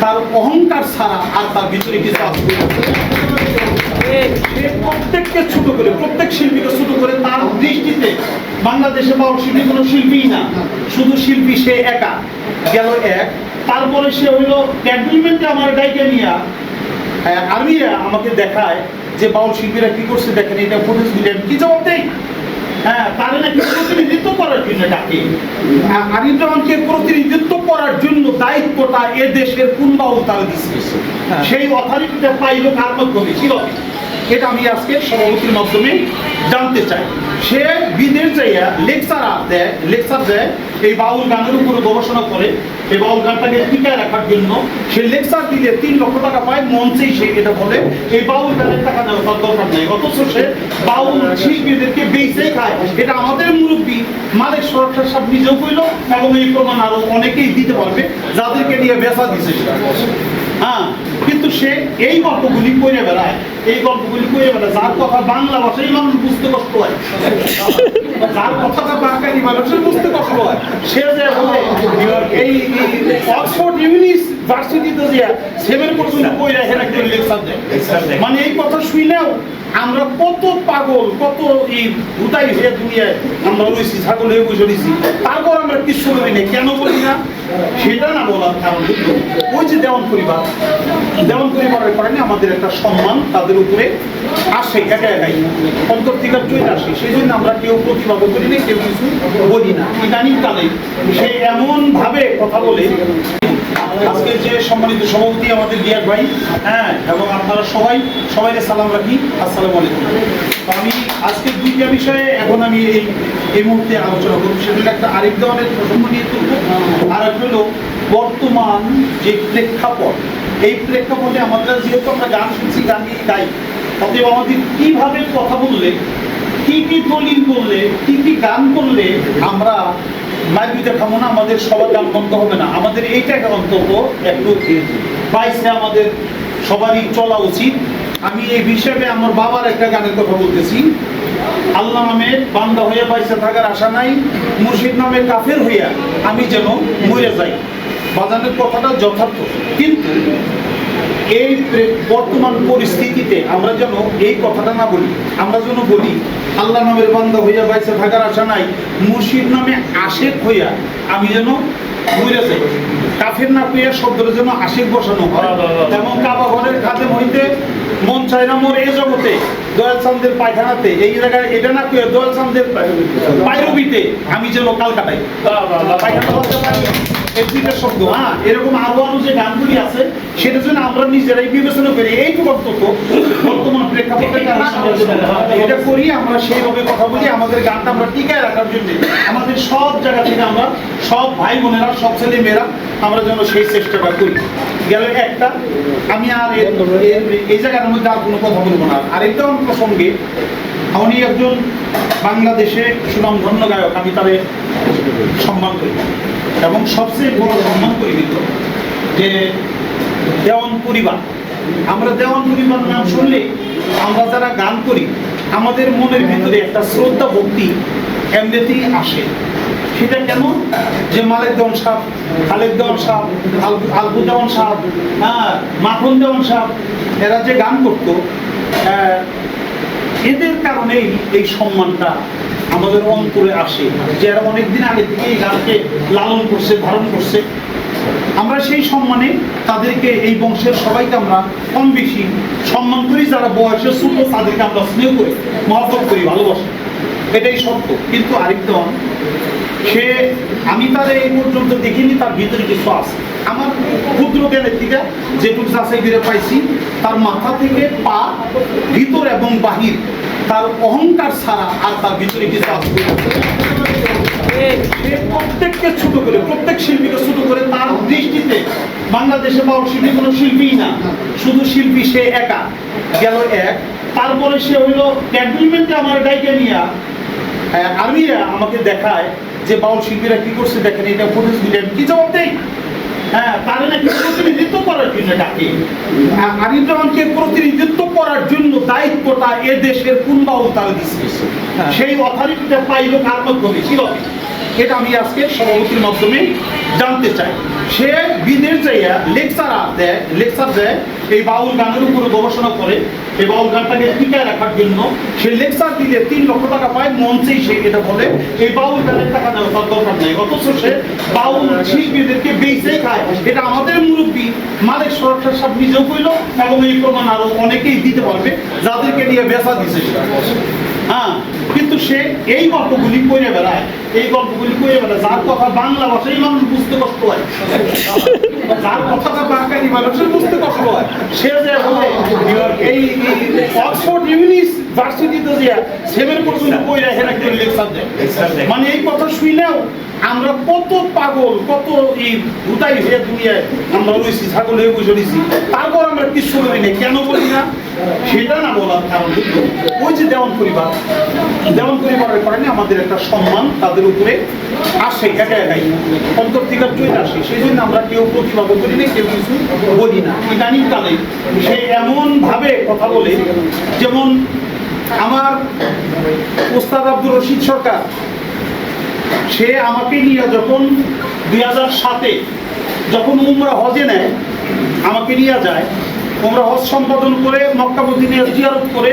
তার অহংকার ছাড়া আর তার ভিতরে কিছু আসবে প্রত্যেককে ছোট করে প্রত্যেক শিল্পীকে ছোট করে তার দৃষ্টিতে বাংলাদেশে বাউল শিল্পী কোনো শিল্পী না। শুধু শিল্পী সে একা। গেল এক। তারপরে সে হইল ক্যান্টনমেন্টে আমার ডাইকে নিয়ে আর্মিরা আমাকে দেখায় যে বাউল শিল্পীরা কি করছে দেখেন এটা ফুটেজ দিলে আমি কি জবাব দেই? হ্যাঁ তারা নাকি প্রতিনিধিত্ব করার জন্য ডাকে। প্রতিনিধিত্ব করার জন্য দায়িত্বটা এ দেশের কোন বাউল তারা দিচ্ছে সেই অথরিটিটা পাইলো কার মাধ্যমে? ছিল এটা আমি আজকে সভাপতির মাধ্যমে জানতে চাই। সে বিদেশ যাইয়া লেকচার দেয় লেকচার দেয়, এই বাউল গানের উপরে গবেষণা করে, এই বাউল গানটাকে টিকায় রাখার জন্য সে লেকচার দিলে তিন লক্ষ টাকা পায়, মঞ্চেই সে এটা বলে, এই বাউল গানের টাকা নেওয়ার তার দরকার নেই। অথচ সে বাউল শিল্পীদেরকে বেঁচে খায়। এটা আমাদের মুরব্বী মালিক সরকার সাহেব নিজেও কইল, এবং এই প্রমাণ আরও অনেকেই দিতে পারবে, যাদেরকে নিয়ে বেচা দিছে হ্যাঁ কিন্তু সে এই গল্পগুলি কইরে বেড়ায় এই গল্পগুলি কইরে বেড়ায় যার কথা বাংলা ভাষাই মানুষ বুঝতে কষ্ট হয়। যার কথাটা বাঙালি মানুষের বুঝতে কষ্ট হয়, সে যে বলে এই অক্সফোর্ড ইউনিভার্সিটিতে যে সেভেন পর্যন্ত কইরা হেরা কেউ লেকচার মানে এই কথা শুইলেও আমরা কত পাগল, কত এই ভুতাই হয়ে দুনিয়ায় আমরা রয়েছি, ছাগল হয়ে বসে রয়েছি। তারপর আমরা কিছু বলি না কেন বলি না? সেটা না বলার কারণ ওই যে দেওয়ান পরিবার, দেওয়ান পরিবারের কারণে আমাদের একটা সম্মান তাদের উপরে আসে একা একাই চলে আসে। সেই জন্য আমরা কেউ প্রতিবাদ করি না কেউ কিছু বলি না। ইদানিং কালে সে এমন ভাবে কথা বলে, আজকে যে সম্মানিত সভাপতি আমাদের বিয়ার ভাই হ্যাঁ এবং আপনারা সবাই, সবাইকে সালাম রাখি। আসসালামু আলাইকুম। আমি আজকে দুইটা বিষয়ে এখন আমি এই এই মুহূর্তে আলোচনা করব। সেটা একটা আরেক ধরনের প্রসঙ্গ নিয়ে তুলব। আর হলো বর্তমান যে প্রেক্ষাপট, এই প্রেক্ষাপটে আমাদের যেহেতু আমরা গান শুনছি, গান নিয়ে গাই, অতএব আমাদের কীভাবে কথা বললে, কি কি দলিল করলে, কি কি গান করলে আমরা মাইবিতে খাব না, আমাদের সবার গান বন্ধ হবে না। আমাদের এইটা একটা অন্তত একটু পাইছে আমাদের সবারই চলা উচিত। আমি এই বিষয়ে আমার বাবার একটা গানের কথা বলতেছি। আল্লাহ নামে বান্দা হয়ে বাইসে থাকার আশা নাই, মুর্শিদ নামে কাফের হইয়া আমি যেন মরে যাই। বাজানের কথাটা যথার্থ। কিন্তু এই বর্তমান পরিস্থিতিতে আমরা যেন এই কথাটা না বলি আমরা যেন বলি আল্লাহ নামের বান্দা হইয়া বাইসে থাকার আশা নাই মুর্শিদ নামে আশেক হইয়া আমি যেন যাই। কাফের না পেয়ে যেন আশেক বসানো হয়। কাবা ঘরের খাদেম হইতে মন চায় না মোর এ জগতে। দয়াল চান্দের পায়খানাতে এই জায়গায় এটা না পেয়ে দয়াল চান্দের পায়রবিতে আমি যেন কাল কাটাই। পায়খানা হ্যাঁ? আমরা যেন সেই চেষ্টাটা করি। গেল একটা, আমি আর এই জায়গার মধ্যে আর কোনো কথা বলব না। প্রসঙ্গে উনি একজন বাংলাদেশে সুনামধন্য গায়ক, আমি তাদের সম্মান করি। এবং সবচেয়ে বড় সম্মান করি কিন্তু যে দেওয়ান পরিবার। আমরা দেওয়ান পরিবার নাম শুনলে আমরা যারা গান করি, আমাদের মনের ভিতরে একটা শ্রদ্ধা ভক্তি এমনিতেই আসে। সেটা কেন? যে মালেক দেওয়ান সাহ খালেক দেওয়ান সাহ আল- আলবু দেওয়ান সাহ হ্যাঁ মাখন দেওয়ান সাহ এরা যে গান করতো এদের কারণেই এই সম্মানটা আমাদের অন্তরে আসে যে এরা অনেকদিন আগে থেকে এই গানকে লালন করছে, ধারণ করছে। আমরা সেই সম্মানে তাদেরকে এই বংশের সবাইকে আমরা কম বেশি সম্মান করি, যারা বয়সে ছোট, তাদেরকে আমরা স্নেহ করি, মহব্বত করি, ভালোবাসি। এটাই সত্য। কিন্তু আরেকজন সে, আমি তার এই পর্যন্ত দেখিনি, তার ভিতরে কিছু আছে। আমার ক্ষুদ্র জ্ঞানের থেকে যেটুকু যাচাই করে পাইছি, তার মাথা থেকে পা, ভিতর এবং বাহির তার অহংকার ছাড়া আর তার ভিতরে কিছু সে প্রত্যেককে ছোট করে, প্রত্যেক শিল্পীকে ছোট করে তার দৃষ্টিতে বাংলাদেশে বাউল শিল্পী কোনো শিল্পী না। শুধু শিল্পী সে একা। গেল এক। তারপরে সে হইল ক্যান্টনমেন্টে আমার ডাইকে নিয়ে আর্মিরা আমাকে দেখায় যে বাউল শিল্পীরা কি করছে দেখেন, এটা ফুটেজ দিলে আমি কি জবাব দেই? হ্যাঁ তারা নাকি প্রতিনিধিত্ব করার জন্য ডাকে? প্রতিনিধিত্ব করার জন্য দায়িত্বটা এ দেশের কোন বাউল তারা দিচ্ছে সেই অথরিটিটা পাইল কার মাধ্যমে? ছিল এটা আমি আজকে সভাপতির মাধ্যমে জানতে চাই সে বিদেশ যাইয়া লেকচার দেয় লেকচার দেয়, এই বাউল গানের উপরে গবেষণা করে, এই বাউল গানটাকে টিকায় রাখার জন্য সে লেকচার দিলে তিন লক্ষ টাকা পায় মঞ্চেই সে এটা বলে, এই বাউল গানের টাকা দেওয়া তার দরকার নেই, অথচ সে বাউল শিল্পীদেরকে বেঁচে খায় এটা আমাদের মুরব্বী মালিক সরকার সাহেব নিজেও কইল, এবং এই প্রমাণ আরও অনেকেই দিতে পারবে, যাদেরকে নিয়ে বেচা দিছে। হ্যাঁ কিন্তু সে এই গল্পগুলি করে বেড়ায়। এই গল্পগুলি করে বেড়ায়। যার কথা বাংলা ভাষায় মানুষ বুঝতে কষ্ট হয়। যার কথাটা বাঙালি মানুষের বুঝতে কষ্ট হয়। সে যে বলে এই অক্সফোর্ড ইউনিভার্সিটিতে যে সেভেন পর্যন্ত বই মানে এই কথা শুনেও আমরা কত পাগল, কত এই ভূতাই হয়ে দুনিয়ায় আমরা রয়েছি ছাগল হয়ে বসে রয়েছি। তারপর আমরা কিছু বলি না কেন বলি না? সেটা না বলার কারণ ওই যে দেওয়ান পরিবার, দেওয়ান পরিবারের কারণে আমাদের একটা সম্মান তাদের উপরে আসে একা একাই থেকে চলে আসে। সেই জন্য আমরা কেউ প্রতিবাদ করি না কেউ কিছু বলি না। ইদানিং কালে সে এমন ভাবে কথা বলে, যেমন আমার ওস্তাদ আব্দুর রশিদ সরকার সে আমাকে নিয়ে যখন দুই হাজার সাতে যখন উমরা হজে নেয় আমাকে নিয়ে যায় উমরা হজ সম্পাদন করে মক্কা মদিনে জিয়ারত করে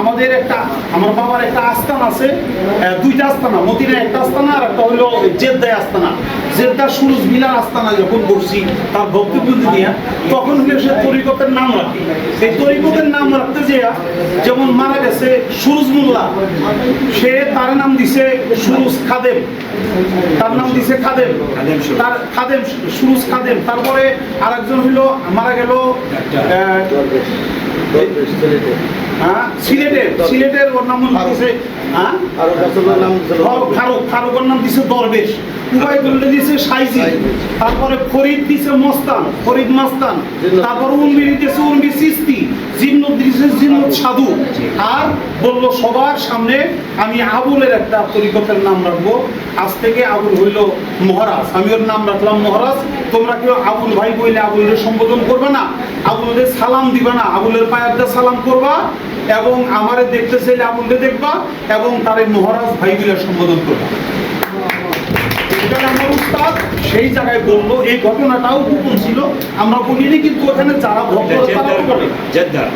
আমাদের একটা আমার বাবার একটা আস্থান আছে দুইটা আস্তানা মদিনা একটা আস্তানা আর একটা হলো জেদ্দায় আস্তানা জেদ্দা সুরুজ মিলার আস্তানা যখন বসছি তার ভক্তিবৃন্দ নিয়ে তখন হলে সে তরিকতের নাম রাখে। এই তরিকতের নাম রাখতে যে যেমন মারা গেছে সুরুজ মোল্লা সে তার নাম দিছে সুরুজ খাদেম। তার নাম দিছে খাদেম। তার খাদেম সুরুজ খাদেম। তারপরে আরেকজন হইল মারা গেল সিলেটের সিলেটের ওর নাম দিছে হ্যাঁ? আরও বছরের নাম ছিল ফারুক ফারুক ফারুকের নাম দিছে দরবেশ। উবাইদুল্লাহ দিছে সাইজি। তারপরে ফরিদ দিছে মস্তান ফরিদ মাস্তান। তারপর উর্মির দিছে উর্মি সিস্তি। জিন্নত দিছে জিন্নত সাধু আর বলল সবার সামনে আমি আবুলের একটা তরিকতের নাম রাখব। আজ থেকে আবুল হইল মহারাজ। আমি ওর নাম রাখলাম মহারাজ। তোমরা কেউ আবুল ভাই বইলে আবুলের সম্বোধন করবে না। আবুলের সালাম দিবা না। আবুলের পায়ের সালাম করবা। এবং আমার দেখতে চাইলে আবুলকে দেখবা এবং তার মহারাজ ভাই বলে সম্বোধন করবা। আমার উস্তাদ সেই জায়গায় বলল এই ঘটনাটাও গোপন ছিল আমরা বলিনি কিন্তু ওখানে যারা তারা তো বলে।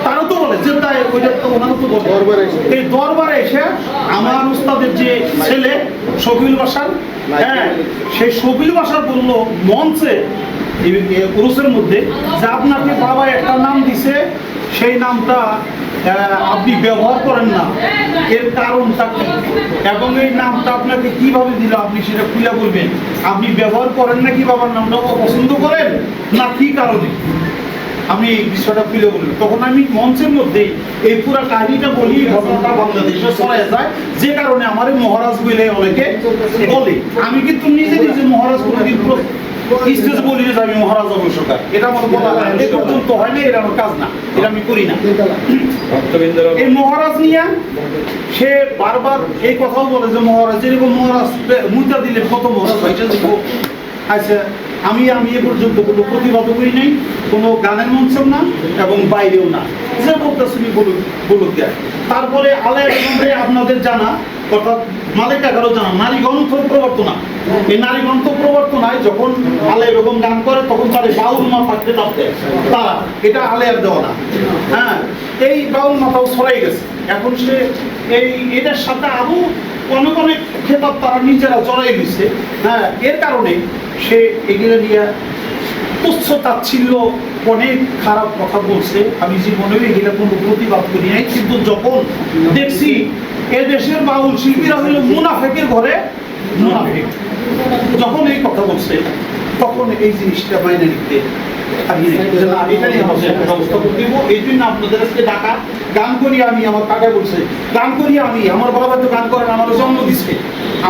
তারা তো বলে যে তাই ওইটা তো ওনারা তো বলে। দরবারে এসে। এই দরবারে এসে আমার উস্তাদের যে ছেলে শফিল বাসার হ্যাঁ সেই শফিল বাসার বলল মঞ্চে উরুসের মধ্যে যে আপনাকে বাবা একটা নাম দিছে, সেই নামটা আপনি ব্যবহার করেন না। এর কারণটা কি? এবং এই নামটা আপনাকে কীভাবে দিল আপনি সেটা খুলে বলবেন। আপনি ব্যবহার করেন না কি বাবার নামটা পছন্দ করেন? না, কি কারণে? আমি এই বিষয়টা খুলে বললাম। তখন আমি মঞ্চের মধ্যে এই পুরো কাহিনীটা বলি ঘটনাটা বাংলাদেশে ছড়ায় যায়। যে কারণে আমার মহারাজ বলে অনেকে বলে। আমি কিন্তু নিজে নিজে মহারাজ কোনোদিন স্টেজে বলি যে আমি মহারাজ এটা আমার বলা এ পর্যন্ত হয় না এটা আমার কাজ না। এটা আমি করি না। এই মহারাজ নিয়ে সে বারবার এই কথাও বলে যে মহারাজ যেরকম মহারাজ মুদ্রা দিলে কত মহারাজ আচ্ছা আমি আমি এ পর্যন্ত কোনো প্রতিবাদ করি নাই কোনো গানের মঞ্চেও না এবং বাইরেও না। যে বলতে শুনি বলুক বলুক দেয়। তারপরে আলায় আপনাদের জানা অর্থাৎ মালিক এগারো জানা, নারী গ্রন্থ প্রবর্তনা। এই নারী গ্রন্থ প্রবর্তনায় যখন আলাই বেগম গান করে, তখন তার বাউল মাথা খেতাব দেয় তারা, এটা আলেয়ার দেওয়া না। হ্যাঁ এই বাউল মাথাও ছড়াই গেছে। এখন সে এই, এটার সাথে আরও অনেক অনেক খেতাব তারা নিজেরা জড়াই দিচ্ছে হ্যাঁ এর কারণে সে এগুলো নিয়ে তুচ্ছ তাচ্ছিল্য অনেক খারাপ কথা বলছে। আমি জীবনেও এগুলো কোনো প্রতিবাদ করি নাই, কিন্তু যখন দেখছি এ দেশের বাউল শিল্পীরা হলো মুনাফেকের ঘরে মুনাফেক। যখন এই কথা বলছে তখন এই জিনিসটা মাইনে নিতে পারি নাই। যে না, এটাই আমাদের ব্যবস্থা করে দিব। এই জন্য আপনাদের আজকে ডাকা গান করি আমি আমার কাকা বলছে গান করি আমি আমার বাবা তো গান করেন আমার জন্ম দিচ্ছে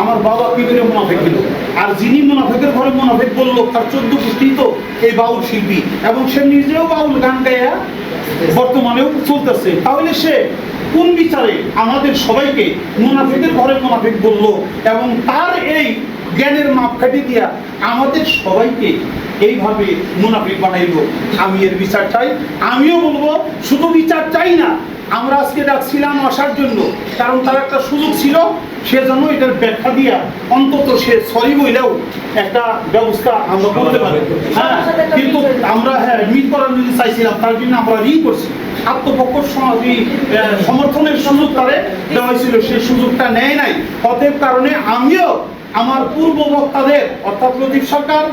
আমার বাবা কি মুনাফেক দিল আর যিনি মুনাফেকের ঘরে মুনাফেক তার চোদ্দ তো এই বাউল শিল্পী। এবং সে নিজেও বাউল গান গায়া বর্তমানেও চলতেছে। তাহলে সে কোন বিচারে আমাদের সবাইকে মুনাফিকের ঘরে মুনাফিক বলল এবং তার এই জ্ঞানের মাপকাঠি দিয়া আমাদের সবাইকে এইভাবে মুনাফিক বানাইলো আমি এর বিচার চাই আমিও বলব শুধু বিচার চাই না আমরা আজকে ডাকছিলাম আসার জন্য কারণ তার একটা সুযোগ ছিল সে যেন এটার ব্যাখ্যা দিয়া অন্তত সে সরি বইলেও একটা ব্যবস্থা আমরা করতে পারি। হ্যাঁ কিন্তু আমরা হ্যাঁ মিট করার জন্য চাইছিলাম তার জন্য আমরা ঋণ করছি। আত্মপক্ষ সমাজ আহ, সমর্থনের সুযোগ তারে দেওয়া হয়েছিল সেই সুযোগটা নেয় নাই। অতএব কারণে আমিও আমার পূর্ব বক্তাদের অর্থাৎ প্রদীপ সরকার,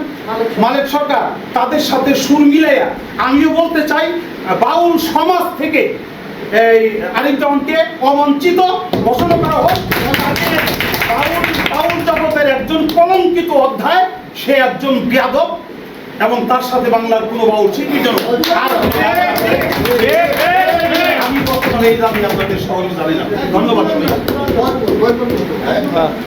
মালিক সরকার, তাদের সাথে সুর মিলাইয়া আমিও বলতে চাই, বাউল সমাজ থেকে এই আরেকজনকে অবঞ্চিত ঘোষণা করা হোক বাউল বাউল জগতের একজন কলঙ্কিত অধ্যায়, সে একজন বিয়াদব এবং তার সাথে বাংলার কোনো বাউল আর আমি বর্তমানে এই দাবি আপনাদের সহজে জানি না ধন্যবাদ।